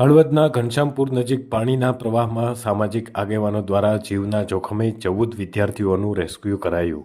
હળવદના ઘનશ્યામપુર નજીક પાણીના પ્રવાહમાં સામાજિક આગેવાનો દ્વારા જીવના જોખમે ચૌદ વિદ્યાર્થીઓનું રેસ્ક્યુ કરાયું.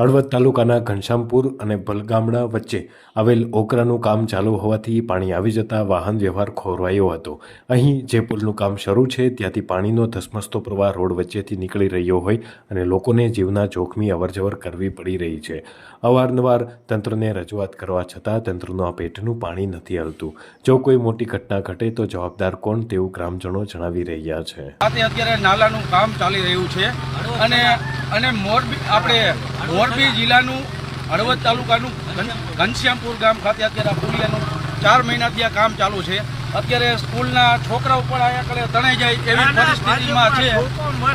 હળવદ તાલુકાના ઘનશ્યામપુર અને ભલગામડા વચ્ચે આવેલ ઓકરાનું કામ ચાલુ હોવાથી પાણી આવી જતા વાહન વ્યવહાર ખોરવાયો હતો. અહીં જે પુલનું કામ શરૂ છે, ત્યાંથી પાણીનો ધસમસતો પ્રવાહ રોડ વચ્ચેથી નીકળી રહ્યો હોય અને લોકોને જીવના જોખમી અવરજવર કરવી પડી રહી છે. અવારનવાર તંત્રને રજૂઆત કરવા છતાં તંત્રનું આ પેટનું પાણી નથી હલતું. જો કોઈ મોટી ઘટના ઘટે તો જવાબદાર કોણ તેવું ગ્રામજનો જણાવી રહ્યા છે. અત્યારે નાલાનું કામ ચાલી રહ્યું છે અને અને મોરબી આપણે મોરબી જિલ્લાનું હળવદ તાલુકાનું ઘનશ્યામપુર ગામ ખાતે અત્યારે આ પુલિયાનું ચાર મહિનાથી આ કામ ચાલુ છે. અત્યારે સ્કૂલના છોકરાઓ પણ આયા કડે તણાઈ જાય એવી પરિસ્થિતિમાં છે.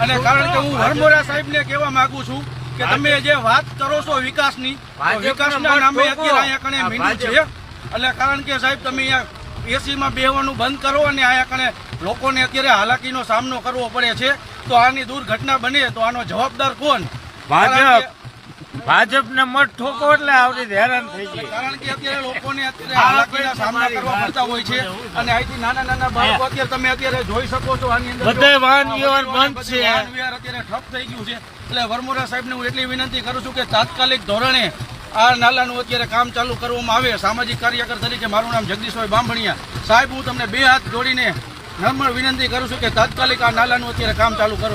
અને કારણ કે હું હરમોરા સાહેબને કહેવા માગું છું કે તમે જે વાત કરો છો વિકાસની વિકાસના નામે અત્યારે અહીંયા કણે મીંડું છે. એટલે કારણ કે સાહેબ તમે અહીંયા એસીમાં બેહવાનું બંધ કરો અને અહીંયા કણે લોકોને અત્યારે હાલાકીનો સામનો કરવો પડે છે. તો આની દુર્ઘટના બને તો આનો જવાબદાર કોણ? ભાજપ. ભાજપને મત ઠોકો એટલે આવડી હેરાન થઈ ગઈ. કારણ કે અત્યારે લોકોને અત્યારે હાલાકીના સામના કરવા પડતા હોય છે અને અહીંથી નાના નાના બાળકો અત્યારે તમે અત્યારે જોઈ શકો છો આની અંદર બધે વાહન વ્યવહાર બંધ છે. વાહન વ્યવહાર અત્યારે ઠપ થઈ ગયું છે. એટલે વરમોરા સાહેબને હું એટલી વિનંતી કરું છું કે તાત્કાલિક ધોરણે આ નાલાનું અત્યારે કામ ચાલુ કરવામાં આવે. સામાજિક કાર્યકર તરીકે મારું નામ જગદીશભાઈ બાંભણિયા. સાહેબ, હું તમને બે હાથ જોડીને નર્મળ વિનંતી કરું છું કે તાત્કાલિક આ નાલાનું અત્યારે કામ ચાલુ કરો.